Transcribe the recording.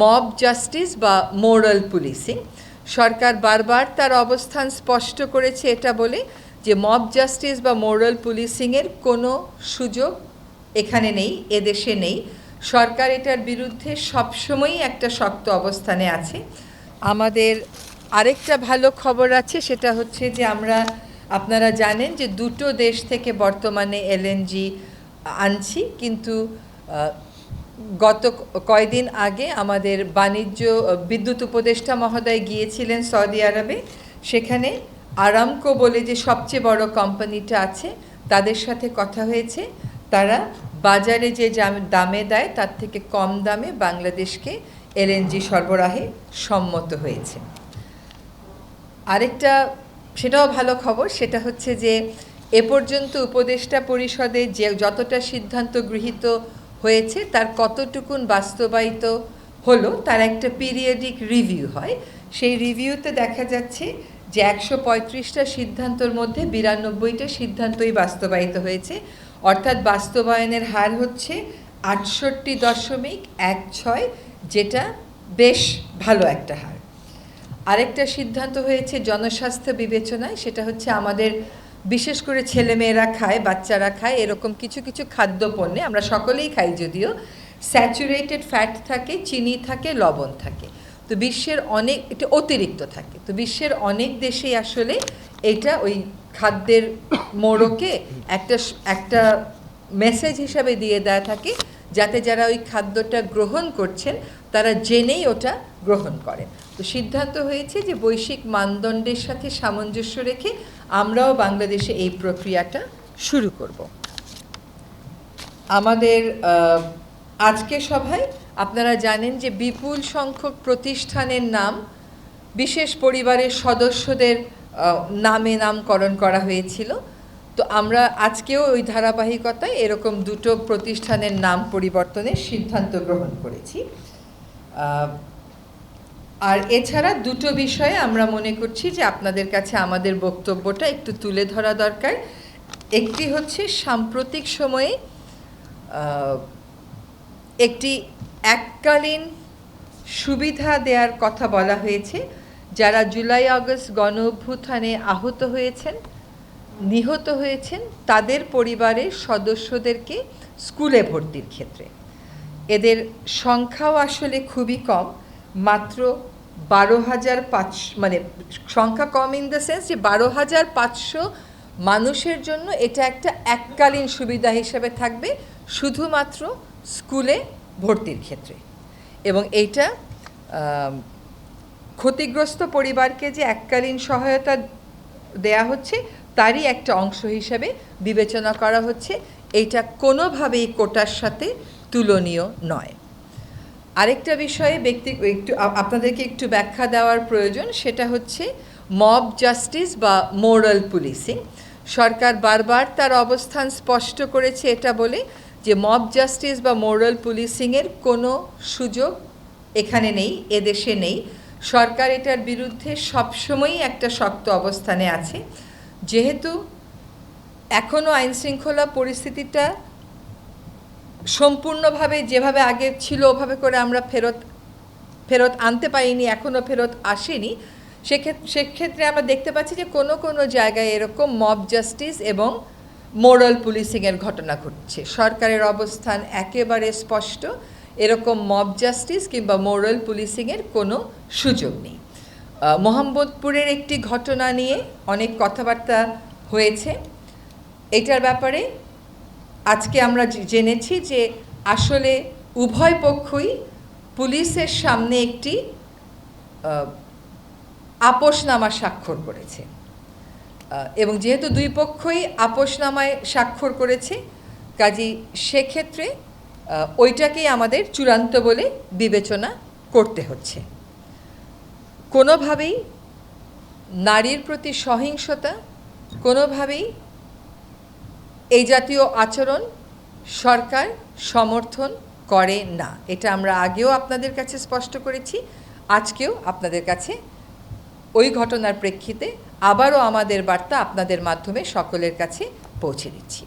Mob justice বা moral policing সরকার বারবার তার অবস্থান স্পষ্ট করেছে এটা বলে যে মব জাস্টিস বা মোরাল পুলিশিংয়ের কোনো সুযোগ এখানে নেই, এদেশে নেই। সরকার এটার বিরুদ্ধে সবসময়ই একটা শক্ত অবস্থানে আছে। আমাদের আরেকটা ভালো খবর আছে, সেটা হচ্ছে যে আমরা, আপনারা জানেন যে দুটো দেশ থেকে বর্তমানে এলএনজি আনছি, কিন্তু গত কয়দিন আগে আমাদের বাণিজ্য, বিদ্যুৎ উপদেষ্টা মহোদয় গিয়েছিলেন সৌদি আরবে। সেখানে আরামকো বলে যে সবচেয়ে বড় কোম্পানিটা আছে, তাদের সাথে কথা হয়েছে। তারা বাজারে যে দামে দেয়, তার থেকে কম দামে বাংলাদেশকে এলএনজি সরবরাহে সম্মত হয়েছে। আরেকটা, সেটাও ভালো খবর, সেটা হচ্ছে যে এ পর্যন্ত উপদেষ্টা পরিষদে যে যতটা সিদ্ধান্ত গৃহীত হয়েছে, তার কতটুকুন বাস্তবায়িত হলো, তার একটা পিরিয়ডিক রিভিউ হয়। সেই রিভিউতে দেখা যাচ্ছে যে একশো পঁয়ত্রিশটা সিদ্ধান্তর মধ্যে বিরানব্বইটা সিদ্ধান্তই বাস্তবায়িত হয়েছে। অর্থাৎ বাস্তবায়নের হার হচ্ছে আটষট্টি দশমিক এক ছয়, যেটা বেশ ভালো একটা হার। আরেকটা সিদ্ধান্ত হয়েছে জনস্বাস্থ্য বিবেচনায়, সেটা হচ্ছে আমাদের বিশেষ করে ছেলেমেয়েরা খায়, বাচ্চারা খায়, এরকম কিছু কিছু খাদ্য পণ্যে আমরা সকলেই খাই যদিও স্যাচুরেটেড ফ্যাট থাকে, চিনি থাকে, লবণ থাকে। তো বিশ্বের অনেক, এটা অতিরিক্ত থাকে। তো বিশ্বের অনেক দেশেই আসলে এটা ওই খাদ্যের মোড়কে একটা একটা মেসেজ হিসাবে দিয়ে দেওয়া থাকে। যাতে যারা ওই খাদ্যটা গ্রহণ করছেন, তারা জেনেই ওটা গ্রহণ করেন। তো সিদ্ধান্ত হয়েছে যে বৈশ্বিক মানদণ্ডের সাথে সামঞ্জস্য রেখে আমরাও বাংলাদেশে এই প্রক্রিয়াটা শুরু করব। আমাদের আজকে সভায় আপনারা জানেন যে বিপুল সংখ্যক প্রতিষ্ঠানের নাম, বিশেষ পরিবারের সদস্যদের নামে নামকরণ করা হয়েছিল। তো আমরা আজকেও ওই ধারাবাহিকতায় এরকম দুটো প্রতিষ্ঠানের নাম পরিবর্তনের সিদ্ধান্ত গ্রহণ করেছি। আর এছাড়া দুটো বিষয়ে আমরা মনে করছি যে আপনাদের কাছে আমাদের বক্তব্যটা একটু তুলে ধরা দরকার। একটি হচ্ছে সাম্প্রতিক সময়ে একটি এককালীন সুবিধা দেওয়ার কথা বলা হয়েছে, যারা জুলাই, আগস্ট গণ অভ্যুত্থানে আহত হয়েছেন। নিহত হয়েছেন তাদের পরিবারের সদস্যদেরকে স্কুলে ভর্তির ক্ষেত্রে। এদের সংখ্যাও আসলে খুবই কম, মাত্র বারো হাজার পাঁচশো মানে সংখ্যা কম ইন দ্য সেন্স যে বারো হাজার পাঁচশো মানুষের জন্য এটা একটা এককালীন সুবিধা হিসেবে থাকবে শুধুমাত্র স্কুলে ভর্তির ক্ষেত্রে। এবং এইটা ক্ষতিগ্রস্ত পরিবারকে যে এককালীন সহায়তা দেয়া হচ্ছে তারই একটা অংশ হিসেবে বিবেচনা করা হচ্ছে। এটা কোনোভাবেই কোটার সাথে তুলনীয় নয়। আরেকটা বিষয়ে ব্যক্তি, একটু আপনাদেরকে একটু ব্যাখ্যা দেওয়ার প্রয়োজন, সেটা হচ্ছে মব জাস্টিস বা মোরাল পুলিশিং সরকার বারবার তার অবস্থান স্পষ্ট করেছে এটা বলে যে মব জাস্টিস বা মোরাল পুলিশিংয়ের কোনো সুযোগ এখানে নেই, এদেশে নেই। সরকার এটার বিরুদ্ধে সবসময়ই একটা শক্ত অবস্থানে আছে। যেহেতু এখনও আইনশৃঙ্খলা পরিস্থিতিটা সম্পূর্ণভাবে যেভাবে আগে ছিল, ওভাবে করে আমরা ফেরত ফেরত আনতে পারিনি এখনও ফেরত আসেনি সেক্ষেত্রে সেক্ষেত্রে আমরা দেখতে পাচ্ছি যে কোনো কোনো জায়গায় এরকম মব জাস্টিস এবং মোরাল পুলিশিংয়ের ঘটনা ঘটছে। সরকারের অবস্থান একেবারে স্পষ্ট, এরকম মব জাস্টিস কিংবা মোরাল পুলিশিংয়ের কোনো সুযোগ নেই। মোহাম্মদপুরের একটি ঘটনা নিয়ে অনেক কথাবার্তা হয়েছে। এটার ব্যাপারে আজকে আমরা জেনেছি যে আসলে উভয় পক্ষই পুলিশের সামনে একটি আপোষনামা স্বাক্ষর করেছে। এবং যেহেতু দুই পক্ষই আপোষনামায় স্বাক্ষর করেছে, কাজী সেক্ষেত্রে ওইটাকেই আমাদের চূড়ান্ত বলে বিবেচনা করতে হচ্ছে। কোনোভাবেই নারীর প্রতি সহিংসতা, কোনোভাবেই এই জাতীয় আচরণ সরকার সমর্থন করে না। এটা আমরা আগেও আপনাদের কাছে স্পষ্ট করেছি, আজকেও আপনাদের কাছে ওই ঘটনার প্রেক্ষিতে আবারও আমাদের বার্তা আপনাদের মাধ্যমে সকলের কাছে পৌঁছে দিচ্ছি।